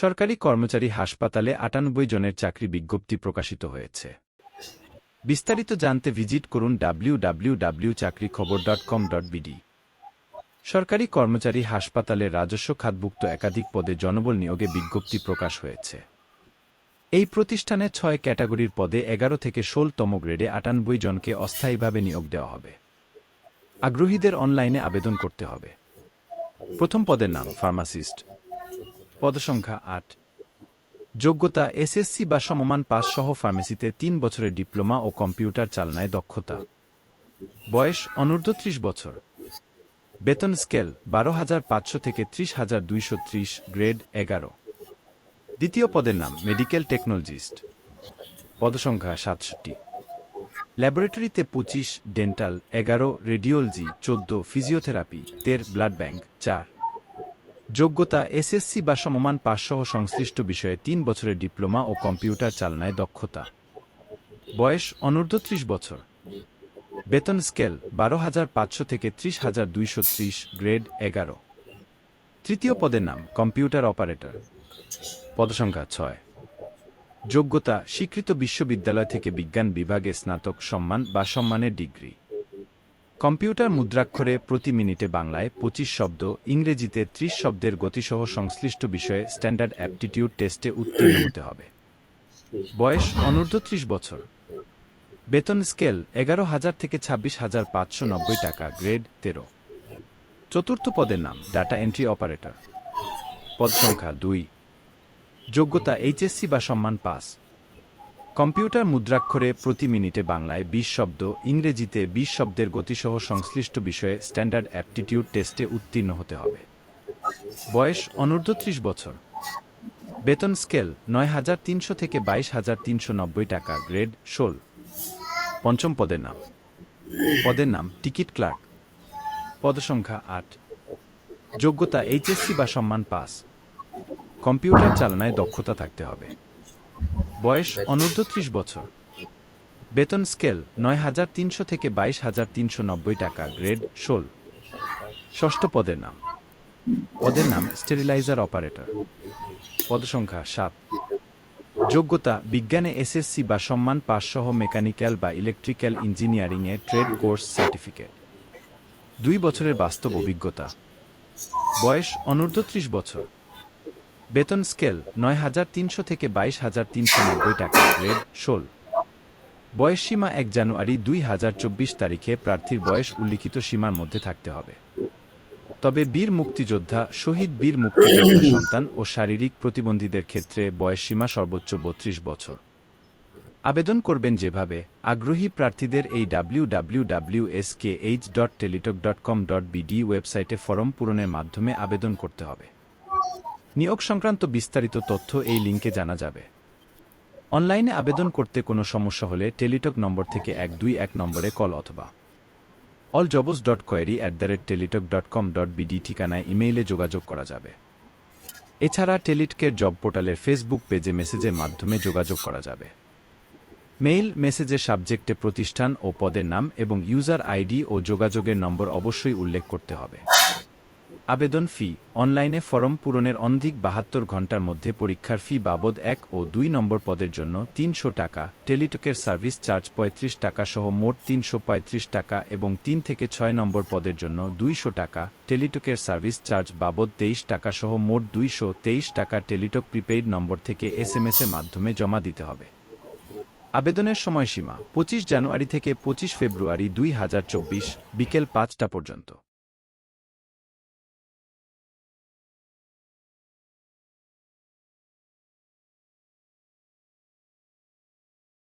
সরকারি কর্মচারী হাসপাতালে আটানব্বই জনের চাকরি বিজ্ঞপ্তি প্রকাশিত হয়েছে। বিস্তারিত জানতে ভিজিট করুন ডাব্লিউ চাকরি খবর ডট কম ডট বিডি সরকারি কর্মচারী হাসপাতালে রাজস্ব খাতভুক্ত একাধিক পদে জনবল নিয়োগে বিজ্ঞপ্তি প্রকাশ হয়েছে। এই প্রতিষ্ঠানে ছয় ক্যাটাগরির পদে এগারো থেকে ষোলতম গ্রেডে আটানব্বই জনকে অস্থায়ীভাবে নিয়োগ দেওয়া হবে। আগ্রহীদের অনলাইনে আবেদন করতে হবে। প্রথম পদের নাম ফার্মাসিস্ট। পদসংখ্যা আট। যোগ্যতা এসএসসি বা সমমান পাস সহ ফার্মেসিতে তিন বছরের ডিপ্লোমা ও কম্পিউটার চালনায় দক্ষতা। বয়স অনূর্ধ্ব ত্রিশ বছর। বেতন স্কেল বারো হাজার পাঁচশো থেকে ত্রিশ হাজার দুইশো ত্রিশ, গ্রেড এগারো। দ্বিতীয় পদের নাম মেডিকেল টেকনোলজিস্ট। পদসংখ্যা সাতষট্টি। ল্যাবরেটরিতে পঁচিশ, ডেন্টাল এগারো, রেডিওলজি চোদ্দ, ফিজিওথেরাপি, তের, ব্লাড ব্যাংক, চার। যোগ্যতা এসএসসি বা সমমান পাঁচসহ সংশ্লিষ্ট বিষয়ে তিন বছরের ডিপ্লোমা ও কম্পিউটার চালনায় দক্ষতা। বয়স অনূর্ধ্ব ত্রিশ বছর। বেতন স্কেল বারো হাজার পাঁচশো থেকে ত্রিশ হাজার দুইশো ত্রিশ, গ্রেড এগারো। তৃতীয় পদের নাম, কম্পিউটার অপারেটর। পদসংখ্যা ছয়। যোগ্যতা, স্বীকৃত বিশ্ববিদ্যালয় থেকে বিজ্ঞান বিভাগে স্নাতক সম্মান বা সম্মানের ডিগ্রি। কম্পিউটার মুদ্রাক্ষরে প্রতি মিনিটে বাংলায় পঁচিশ শব্দ, ইংরেজিতে ত্রিশ শব্দের গতিসহ সংশ্লিষ্ট বিষয়ে স্ট্যান্ডার্ড অ্যাপটিটিউড টেস্টে উত্তীর্ণ হতে হবে। বয়স অনূর্ধ্ব ত্রিশ বছর। বেতন স্কেল এগারো হাজার থেকে ছাব্বিশ হাজার পাঁচশো নব্বই টাকা, গ্রেড তেরো। চতুর্থ পদের নাম, ডাটা এন্ট্রি অপারেটর। পদ সংখ্যা দুই। যোগ্যতা এইচএসসি বা সম্মান পাস। কম্পিউটার মুদ্রাক্ষরে প্রতি মিনিটে বাংলায় বিশ শব্দ, ইংরেজিতে বিশ শব্দের গতিসহ সংশ্লিষ্ট বিষয়ে স্ট্যান্ডার্ড অ্যাপটিটিউড টেস্টে উত্তীর্ণ হতে হবে। বয়স অনূর্ধ্ব ত্রিশ বছর। বেতন স্কেল নয় হাজার তিনশো থেকে বাইশ হাজার তিনশো নব্বই টাকা, গ্রেড ষোল। পঞ্চম পদের নাম। পদের নাম টিকিট ক্লার্ক। পদসংখ্যা আট। যোগ্যতা এইচএসসি বা সম্মান পাস কম্পিউটার চালনায় দক্ষতা থাকতে হবে। বয়স অনূর্ধ্ব ত্রিশ বছর। বেতন স্কেল নয় হাজার তিনশো থেকে বাইশ হাজার তিনশো নব্বই টাকা, গ্রেড ষোল। ষষ্ঠ পদের নাম। পদের নাম স্টেরিলাইজার অপারেটর। পদসংখ্যা সাত। যোগ্যতা বিজ্ঞানে এসএসসি বা সম্মান পাস সহ মেকানিক্যাল বা ইলেকট্রিক্যাল ইঞ্জিনিয়ারিংয়ে ট্রেড কোর্স সার্টিফিকেট। দুই বছরের বাস্তব অভিজ্ঞতা। বয়স অনূর্ধ্ব ত্রিশ বছর। বেতন স্কেল নয় হাজার তিনশো থেকে বাইশ হাজার তিনশো নব্বই টাকা। গ্রেড ষোল। বয়স সীমা এক জানুয়ারি দুই হাজার চব্বিশ তারিখে প্রার্থীর বয়স উল্লিখিত সীমার মধ্যে থাকতে হবে। তবে বীর মুক্তিযোদ্ধা, শহীদ বীর মুক্তিযোদ্ধা সন্তান ও শারীরিক প্রতিবন্ধীদের ক্ষেত্রে বয়সসীমা সর্বোচ্চ বত্রিশ বছর। আবেদন করবেন যেভাবে আগ্রহী প্রার্থীদের এই W W W S K H dot Teletalk dot com dot BD ওয়েবসাইটে ফরম পূরণের মাধ্যমে আবেদন করতে হবে। নিয়োগ সংক্রান্ত বিস্তারিত তথ্য এই লিঙ্কে জানা যাবে। অনলাইনে আবেদন করতে কোনো সমস্যা হলে টেলিটক নম্বর থেকে এক দুই এক নম্বরে কল অথবা all jobs dot query at the rate Teletalk dot com dot BD ঠিকানায় ইমেইলে যোগাযোগ করা যাবে। এছাড়া টেলিটকের জব পোর্টালের ফেসবুক পেজে মেসেজের মাধ্যমে যোগাযোগ করা যাবে। মেইল মেসেজের সাবজেক্টে প্রতিষ্ঠান ও পদের নাম এবং ইউজার আইডি ও যোগাযোগের নম্বর অবশ্যই উল্লেখ করতে হবে। আবেদন ফি, অনলাইনে ফরম পূরণের অন্ধিক বাহাত্তর ঘণ্টার মধ্যে পরীক্ষার ফি বাবদ এক ও দুই নম্বর পদের জন্য তিনশো টাকা, টেলিটকের সার্ভিস চার্জ পঁয়ত্রিশ টাকা সহ মোট তিনশো পঁয়ত্রিশ টাকা এবং তিন থেকে ছয় নম্বর পদের জন্য দুইশো টাকা, টেলিটকের সার্ভিস চার্জ বাবদ তেইশ টাকা সহ মোট দুইশো তেইশ টাকা টেলিটক প্রিপেইড নম্বর থেকে এস এম এর মাধ্যমে জমা দিতে হবে। আবেদনের সময়সীমা পঁচিশ জানুয়ারি থেকে পঁচিশ ফেব্রুয়ারি দুই হাজার চব্বিশ, বিকেল পাঁচটা পর্যন্ত।